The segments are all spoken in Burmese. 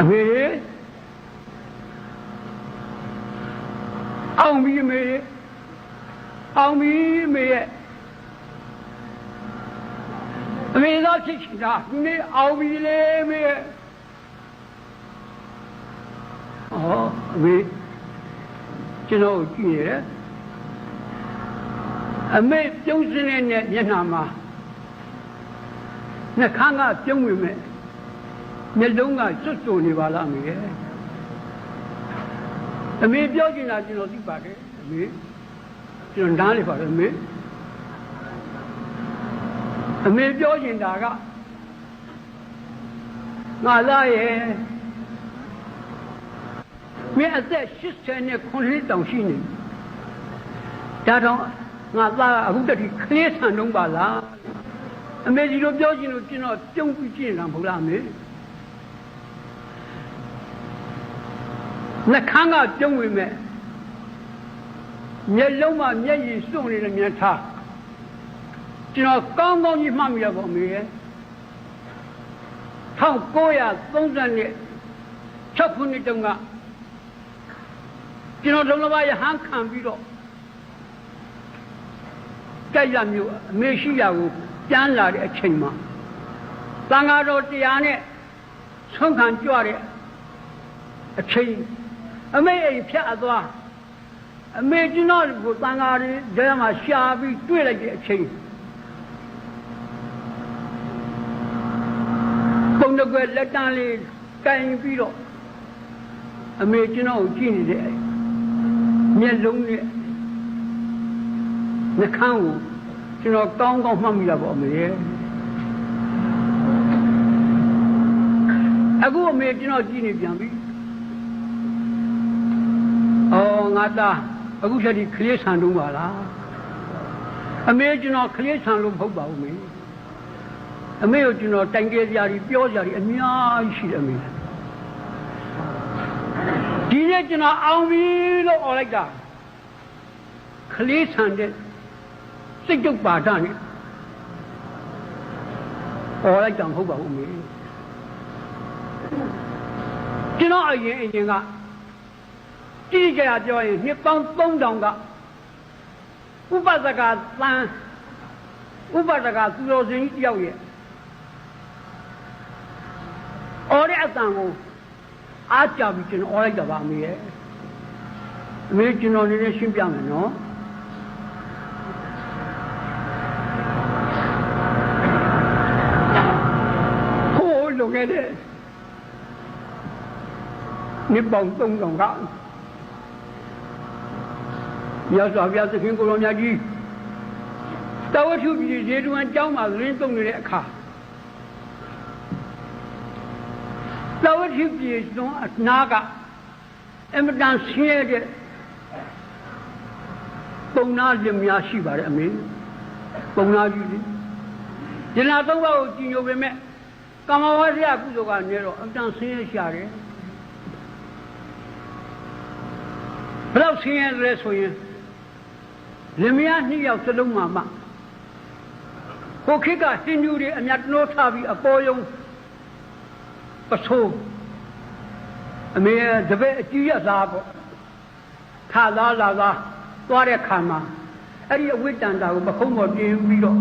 အမေအောင်ပြီအမေအောင်ပြီအမေရဲ့အမေသာဖြစ်ချင်တာဒီနေ့အောင်ပြီလေအမေရဲ့ဩအမေကျွန်တော်ကြည့်ရတယ်အမေပြုံးစင်းတဲ့မျက်နှာမှာနှခမ်းကပြုံးဝင်မဲ့ မျက်လုံးကစွတ်စွနေပါလားအမေရဲ့အမေပြောချင်တာကျွန်တော်သိပါတယ်အမေကျွန်တော်နားလေပါတယ်အမေအမေပြောချင်တာကငါလာရဲ့မင်းအသက်80နဲ့9တောင်ရှိနေဒါတော့ငါသားအခုတည်းကလေးဆန်တော့ပါလားအမေကြီးတို့ပြောချင်လို့ကျွန်တော်ပြုံးပြီးကြည့်နေတာမဟုတ်လားအမေ နှခမ်းကပြုံးဝင်မဲ့မျက်လုံးမှာမျက်ရည်စွန့်နေတဲ့မျက်ထားကျွန်တော်ကောင်းကောင်းကြီးမှတ်မိရပါအမေရဲ့1930နှစ်6ခုနှစ်တုန်းကကျွန်တော်လုံလဘာရဟန်းခံပြီးတော့ကြိုက်ရမျိုးအမေရှိရာကိုပြန်လာတဲ့အချိန်မှာသံဃာတော်တရားနဲ့ဆုံးခံကြွတဲ့အချိန် အမေအိမ်ဖြတ်အသွားအမေကျွန်တော်ကိုသံဃာတွေတဲမှာရှာပြီးတွေ့လိုက်တဲ့အချိန်ပုံတကွယ်လက်တန်းလေးတိုင်ပြီးတော့အမေကျွန်တော်ကိုကြည့်နေတဲ့မျက်လုံးနဲ့နှခမ်းကိုကျွန်တော်ကောင်းကောင်းမှတ်မိတာပေါ့အမေရဲ့အခုအမေကျွန်တော်ကြည့်နေပြန်ပြီအော် ငါသားအခုချက်ဒီကလေးဆန်တုံးပါလားအမေကျွန်တော်ကလေးဆန်လို့မဟုတ်ပါဘူးမေအမေကိုကျွန်တော်တိုင်ကြစရာကြီးပြောစရာကြီးအများကြီးရှိတယ်အမေဒီနေ့ကျွန်တော်အောင်ပြီလို့អော်လိုက်တာကလေးဆန်တဲ့စိတ်ကြုတ်ပါဒနဲ့អော်လိုက်တာမဟုတ်ပါဘူးအမေကျွန်တော်အရင်အရင်က တိကျကျပြောရင်နှစ်ပေါင်း3000ကဥပဒကသံဥပဒကသူတော်စင်ကြီးတယောက်ရဲ့အော်တဲ့အတန်ကိုအားကြပြီးကျွန်တော်အော်လိုက်တာပါအမေရဲ့အမေကျွန်တော်နည်းနည်းရှင်းပြမယ်နော်ဟိုးလုံခဲ့တဲ့နှစ်ပေါင်း3000က မြတ်စွာဘုရားသခင်ကိုယ်တော်မြတ်ကြီးတဝတ္ထုပြည်ဇေတဝန်ကျောင်းမှာလင်းသုံးနေတဲ့အခါတဝတ္ထုပြည်သွန်အနာကအမတန်ဆင်းရဲတဲ့ပုံနာလင်များရှိပါတယ်အမေပုံနာကြီးလေဒီနာသုံးပါးကိုကြည်ညိုပေမဲ့ကမ္မဝါဒရကုသိုလ်ကနေတော့အမတန်ဆင်းရဲရှာတယ်ဘယ်တော့ဆင်းရဲလဲဆိုရင် လင်မယားနှစ်ယောက်စလုံးမှာမှဟိုခေတ်ကဟိန္ဒူတွေအမြတ်နှိုးထားပြီးအပေါ်ယုံပဆိုးအမေတပည့်အကြီးရသားပေါ့ခါသားလာသားသွားတဲ့ခါမှာအဲ့ဒီအဝိတ္တန်တာကိုပခုံးပေါ်တင်ပြီးတော့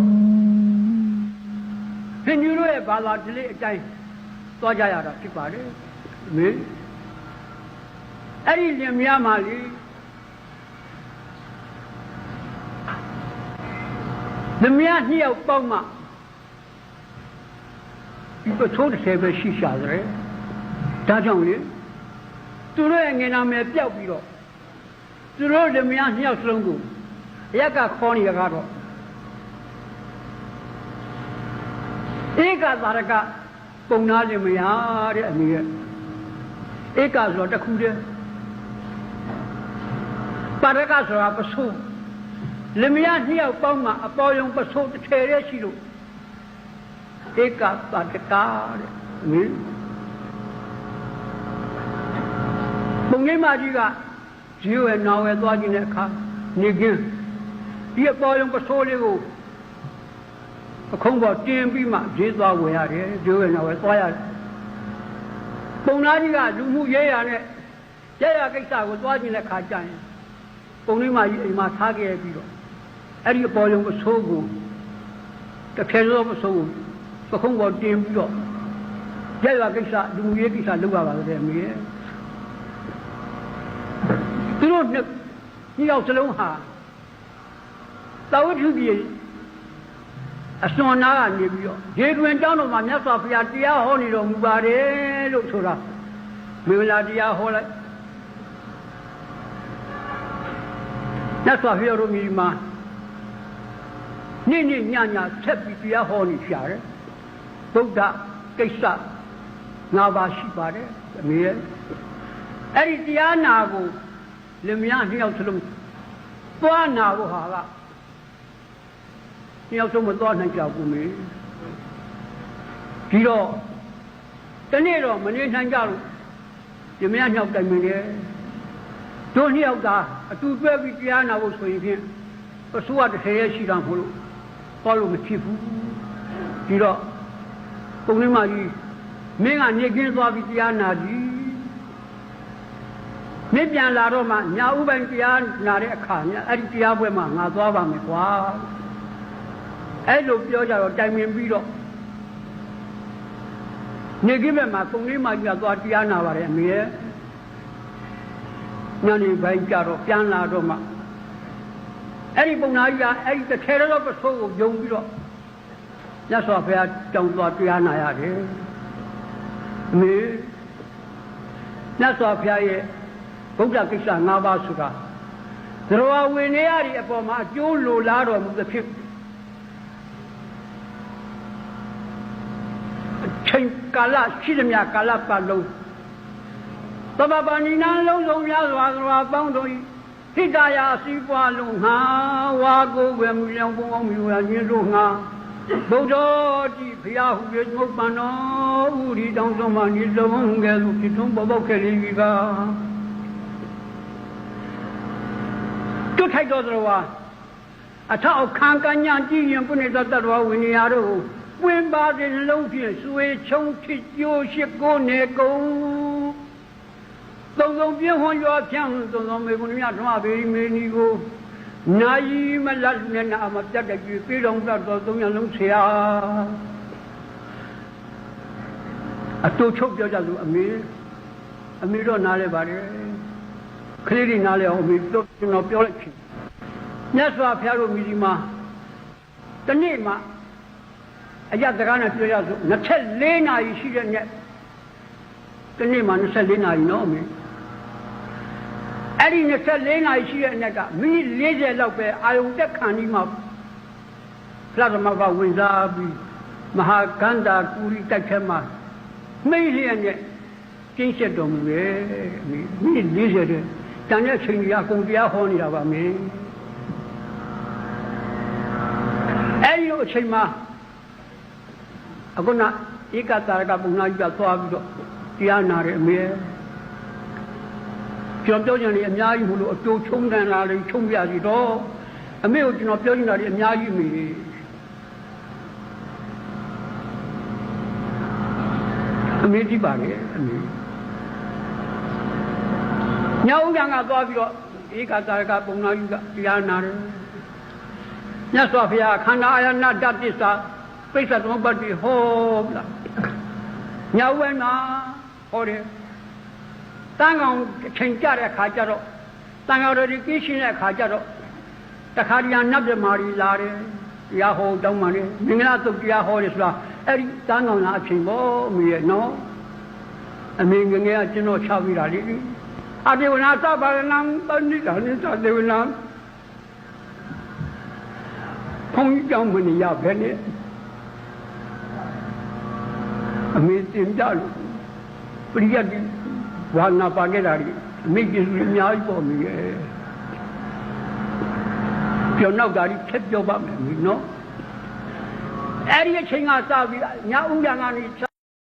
ဟိန္ဒူတို့ရဲ့ဘာသာဓလေ့အတိုင်းသွားကြရတာဖြစ်ပါတယ်အမေအဲ့ဒီလင်မယားမှာလေ လင်မယားနှစ်ယောက်ပေါင်းမှဒီပထိုးတစ်ဆယ်ပဲရှိရှာတယ်ဒါကြောင့်လေသူတို့ရဲ့ငင်နာမယ်ပျောက်ပြီးတော့သူတို့လင်မယားနှစ်ယောက်စလုံးကိုအရက်ကခေါ်နေရကတော့ဧကသာရကပုံနာလင်မယားတဲ့အမိရဲ့ဧကဆိုတော့တစ်ခုတည်းပါရကဆိုတာပစု လင်မယားနှစ်ယောက်ပေါင်းမှအပေါ်ယုံပစုတစ်ထည်တည်းရှိလို့ဧကပါတကာတဲ့မင်းပုံရိပ်မကြီးကဇီဝရဲ့နာဝယ်သွားခြင်းတဲ့အခါနေကင်းဒီအပေါ်ယုံပစိုးလေးကိုအခုံးပေါ်တင်ပြီးမှဈေးသွားဝယ်ရတယ်ဇီဝရဲ့နာဝယ်သွားရတယ်ပုံနာကြီးကလူမှုရေးရနဲ့ရရကိစ္စကိုသွားခြင်းတဲ့ခါကျရင်ပုံလေးမကြီးအိမ်မှာထားခဲ့ပြီးတော့ အဲ့ဒီအပေါ်ယုံအဆိုးကိုတစ်ခဲသောမဆိုးကိုသခုံးပေါ်တင်ပြီးတော့ရရကိစ္စလူမှုရေးကိစ္စလုပ်ရပါတဲ့မေရဲ့သူတို့နှစ်ညယောက်စလုံးဟာသာဝတ္ထုပြည်အစွန်နာကနေပြီးတော့ဒေတွင်ကျောင်းတော်မှာမြတ်စွာဘုရားတရားဟောနေတော်မူပါတယ်လို့ဆိုတာမေဝလာတရားဟောလိုက်မြတ်စွာဘုရားတို့မြည်မှာ နေ့နေ့ညညဆက်ပြီးတရားဟောနေရှာတယ်ဗုဒ္ဓကိစ္စ၅ပါးရှိပါတယ်အမေရဲ့အဲ့ဒီတရားနာကိုလင်မယားနှစ်ယောက်စလုံးသွားနာဖို့ဟာကနှစ်ယောက်ဆုံးမသွားနိုင်ကြဘူးမေဒီတော့တနေ့တော့မနေနိုင်ကြလို့လင်မယားနှစ်ယောက်တိုင်ပင်တယ်တို့နှစ်ယောက်သာအတူတွဲပြီးတရားနာဖို့ဆိုရင်ဖြင့်အစိုးရတစ်ဆယ်ရဲ့ရှိတာမဟုတ်လို့ သွားလို့မဖြစ်ဘူးဒီတော့ပုံလေးမကြီးမင်းကနေကင်းသွားပြီးတရားနာကြည့်မင်းပြန်လာတော့မှညာဥပိုင်တရားနာတဲ့အခါညာအဲ့ဒီတရားပွဲမှာငါသွားပါမယ်ကွာအဲ့လိုပြောကြတော့တိုင်ပင်ပြီးတော့နေကင်းဘက်မှာပုံလေးမကြီးကသွားတရားနာပါတယ်အမေရဲ့ညနေပိုင်းကြတော့ပြန်လာတော့မှ အဲ့ဒီပုံနာကြီးကအဲ့ဒီတစ်ထဲတော့ပစိုးကိုယုံပြီးတော့မြတ်စွာဘုရားကြောင်သွားတရားနာရတယ်အမေမြတ်စွာဘုရားရဲ့ဗုဒ္ဓကိစ္စ၅ပါးဆိုတာသရဝဝိနည်းရည်အပေါ်မှာအကျိုးလိုလားတော်မူသဖြင့်ချိန်ကာလရှိသမျှကာလပတ်လုံးသဗ္ဗပါဏိနာလုံးစုံများစွာသရဝပေါင်းတို့ ဤဟိတယာစီးပွားလုံးငါဝါကိုဝေမူလျောင်းပုံအောင်မြူရာခြင်းတို့ငါဗုဒ္ဓတိဘုရားဟု၍ငုတ်ပန်တော်ဥရီတောင်းဆုံးမှဤလုံးကဲ့သို့ဖြစ်ထုံးပေါ်ပေါက်ခဲ့လေပြီပါတွတ်ထိုက်တော်တော်ဝါအထောက်ခံကညာကြည်ရင်ပုဏ္ဏတတ္တဝဝိနည်းရတို့ပွင့်ပါတဲ့နှလုံးဖြင့်စွေချုံဖြစ်ကြိုးရှိကိုနေကုန် သုံးသုံးပြင်းဟွန်ရွာဖြန့်သုံးသုံးမေကုဏမြဓမ္မဘေရီမေနီကိုနာယီမလတ်နဲ့နာမပြတ်တဲ့ကြည်ပြီးတော်တတ်တော်သုံးရလုံးဆရာအတူချုပ်ပြောကြလို့အမေအမေတော့နားလဲပါတယ်ခလေးတွေနားလဲအောင်အမေတော့ကျွန်တော်ပြောလိုက်ချင်မြတ်စွာဘုရားတို့မြည်ဒီမှာတနေ့မှအရတကားနဲ့ပြောရဆို24နာရီရှိတဲ့ညတနေ့မှ24နာရီနော်အမေ အဲ့ဒီ24နာရီရှိတဲ့အနက်ကမိနစ်40လောက်ပဲအာယုန်တက်ခံပြီးမှဖလားသမဘဝင်စားပြီးမဟာကန္တာကူရီတိုက်ခဲမှာမိလျက်နဲ့ကျင်းချက်တော်မူရဲ့မိနစ်40တဲ့တန်တဲ့ချိန်ကြီးအကုန်တရားဟောနေတာပါမင်းအဲ့ဒီလိုအချိန်မှာအခုနဧကတာရကပုံနာကြီးကသွားပြီးတော့တရားနာတယ်အမေ ကျွန်တော်ပြောချင်တယ်အများကြီးမလို့အတူချုံတန်လာလေချုံပြစီတော့အမေကိုကျွန်တော်ပြောချင်တာဒီအများကြီးမေအမေကြည့်ပါလေအမေညောင်ကံကသွားပြီးတော့ဧကတာရကပုံနာကြီးကတရားနာတယ်မြတ်စွာဘုရားခန္ဓာအာယနာတတ္တစ္ဆာပိဿသမုပ္ပါတိဟောလားညဝဲနာဟောတယ် တန်ကောင်ချိန်ကြတဲ့အခါကျတော့တန်ကောင်တွေကိရှင်းတဲ့အခါကျတော့တခါတည်းနတ်ပြမာရီလာတယ်တရားဟောတောင်းပါလေမင်္ဂလာသုတ်တရားဟောတယ်ဆိုတာအဲ့ဒီတန်ကောင်လာအချိန်ပေါ့အမေရဲ့နော်အမေငငယ်ကကျွန်တော်ချပြီးတာလေအတေဝနာသဗ္ဗရဏံပဏိတာနိသတေဝနာဘုန်းကြီးကြောင့်မနေရဘဲနဲ့အမေတင်ကြလို့ပရိယတ် ဝါနာပါခဲ့တာဒီအမေကျေးဇူးအများကြီးပေါ်မိရဲ့ပြောနောက်တာဒီဖြတ်ပြောပါမယ်နော်အဲ့ဒီအချိန်ကစပြီးညဥ်ရံကနေ